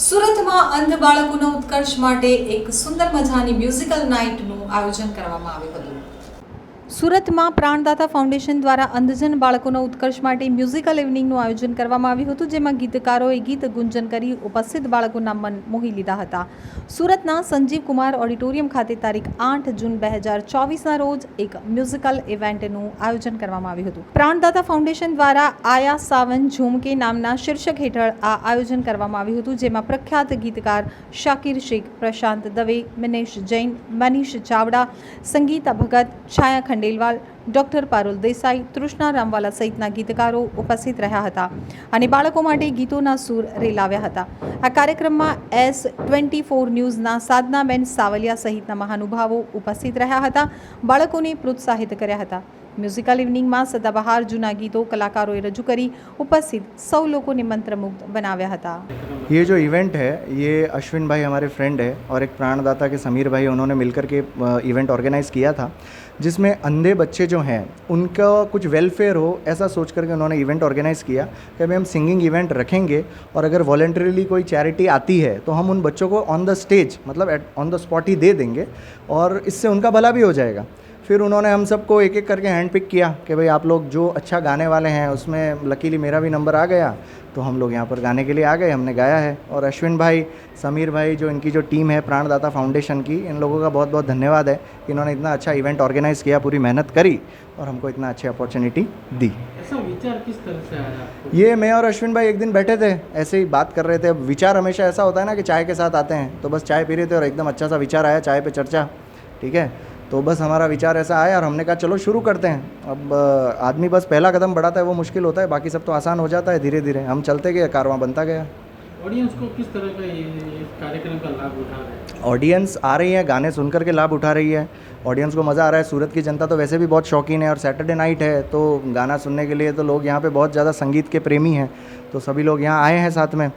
સુરતમાં અંધ બાળકોના ઉત્કર્ષ માટે એક સુંદર મજાની મ્યુઝિકલ નાઇટનું આયોજન કરવામાં આવ્યું હતું સુરતમાં પ્રાણદાતા ફાઉન્ડેશન દ્વારા અંધજન બાળકોના ઉત્કર્ષ માટે મ્યુઝિકલ ઇવનિંગનું આયોજન કરવામાં આવ્યું હતું જેમાં ગીતકારોએ ગીત ગુંજન કરી ઉપસ્થિત બાળકોના મન મોહી લીધા હતા સુરતના સંજીવ કુમાર ઓડિટોરિયમ ખાતે તારીખ આઠ જૂન બે હજાર ચોવીસના રોજ એક મ્યુઝિકલ ઇવેન્ટનું આયોજન કરવામાં આવ્યું હતું પ્રાણદાતા ફાઉન્ડેશન દ્વારા આયા સાવન ઝુમકે નામના શીર્ષક હેઠળ આ આયોજન કરવામાં આવ્યું હતું જેમાં પ્રખ્યાત ગીતકાર શાકિર શેખ પ્રશાંત દવે મિનેશ જૈન મનીષ ચાવડા સંગીતા ભગત છાયા अंडेलवाल डॉक्टर पारुल देसाई तृष्णा रामवाला सहित नागिदगारो उपस्थित રહ્યા હતા અને બાળકો માટે ગીતોના સૂર રેલાવ્યા હતા આ કાર્યક્રમમાં S24 ન્યૂઝના સાધનાબેન સાવલિયા સહિતના મહાનુભાવો ઉપસ્થિત રહ્યા હતા બાળકોને પ્રોત્સાહિત કર્યા હતા મ્યુઝિકલ ઇવનિંગમાં સદાબહાર જૂના ગીતો કલાકારોએ રજૂ કરી ઉપસ્થિત સૌ લોકોની મંત્રમુગ્ધ બનાવ્યા હતા યે જો ઇવેન્ટ છે યે અશ્વિનભાઈ અમારે ફ્રેન્ડ છે અને એક પ્રાણદાતા કે સમીરભાઈ તેમણે મળીને ઇવેન્ટ ઓર્ગેનાઇઝ કિયા થા जिसमें अंधे बच्चे जो हैं उनका कुछ वेलफेयर हो ऐसा सोच करके उन्होंने इवेंट ऑर्गेनाइज़ किया कि भाई हम सिंगिंग इवेंट रखेंगे और अगर वॉलेंटरीली कोई चैरिटी आती है तो हम उन बच्चों को ऑन द स्टेज मतलब ऑन द स्पॉट ही दे देंगे और इससे उनका भला भी हो जाएगा फिर उन्होंने हम सबको एक एक करके हैंड पिक किया कि भाई आप लोग जो अच्छा गाने वाले हैं उसमें लकीली मेरा भी नंबर आ गया तो हम लोग यहाँ पर गाने के लिए आ गए हमने गाया है और अश्विन भाई समीर भाई जो इनकी जो टीम है प्राणदाता फाउंडेशन की इन लोगों का बहुत बहुत धन्यवाद है कि इन्होंने इतना अच्छा इवेंट ऑर्गेनाइज़ किया पूरी मेहनत करी और हमको इतना अच्छी अपॉर्चुनिटी दी ऐसा विचार किस तरह से आया ये मैं और अश्विन भाई एक दिन बैठे थे ऐसे ही बात कर रहे थे विचार हमेशा ऐसा होता है ना कि चाय के साथ आते हैं तो बस चाय पी रहे थे और एकदम अच्छा सा विचार आया चाय पर चर्चा ठीक है तो बस हमारा विचार ऐसा आया और हमने कहा चलो शुरू करते हैं अब आदमी बस पहला कदम बढ़ाता है वो मुश्किल होता है बाकी सब तो आसान हो जाता है धीरे धीरे हम चलते गए कारवां बनता गया ऑडियंस को किस तरह का ये कार्यक्रम का लाभ उठा रहे हैं ऑडियंस आ रही है गाने सुन के लाभ उठा रही है ऑडियंस को मज़ा आ रहा है सूरत की जनता तो वैसे भी बहुत शौकीन है और सैटरडे नाइट है तो गाना सुनने के लिए तो लोग यहाँ पे बहुत ज़्यादा संगीत के प्रेमी हैं तो सभी लोग यहाँ आए हैं साथ में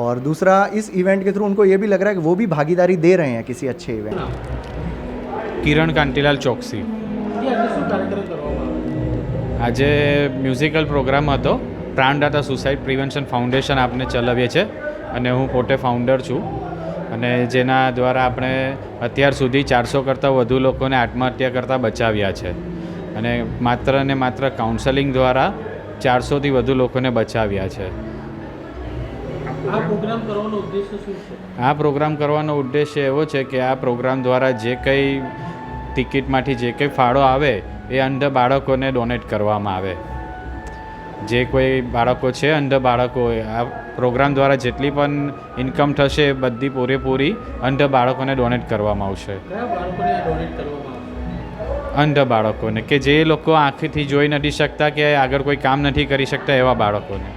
और दूसरा इस इवेंट के थ्रू उनको ये भी लग रहा है कि वो भी भागीदारी दे रहे हैं किसी अच्छे इवेंट કિરણ કાંતિલાલ ચોકસી આજે મ્યુઝિકલ પ્રોગ્રામ હતો પ્રાણદાતા સુસાઇડ પ્રિવેન્શન ફાઉન્ડેશન આપણે ચલાવીએ છીએ અને હું પોતે ફાઉન્ડર છું અને જેના દ્વારા આપણે અત્યાર સુધી ચારસો કરતાં વધુ લોકોને આત્મહત્યા કરતાં બચાવ્યા છે અને માત્ર ને માત્ર કાઉન્સેલિંગ દ્વારા ચારસોથી વધુ લોકોને બચાવ્યા છે આ પ્રોગ્રામ કરવાનો ઉદ્દેશ્ય એવો છે કે આ પ્રોગ્રામ દ્વારા જે કંઈ ટિકિટમાંથી જે કંઈ ફાળો આવે એ અંધ બાળકોને ડોનેટ કરવામાં આવે જે કોઈ બાળકો છે અંધ બાળકો આ પ્રોગ્રામ દ્વારા જેટલી પણ ઇન્કમ થશે એ બધી પૂરેપૂરી અંધ બાળકોને ડોનેટ કરવામાં આવશે અંધ બાળકોને કે જે લોકો આંખથી જોઈ નથી શકતા કે આગળ કોઈ કામ નથી કરી શકતા એવા બાળકોને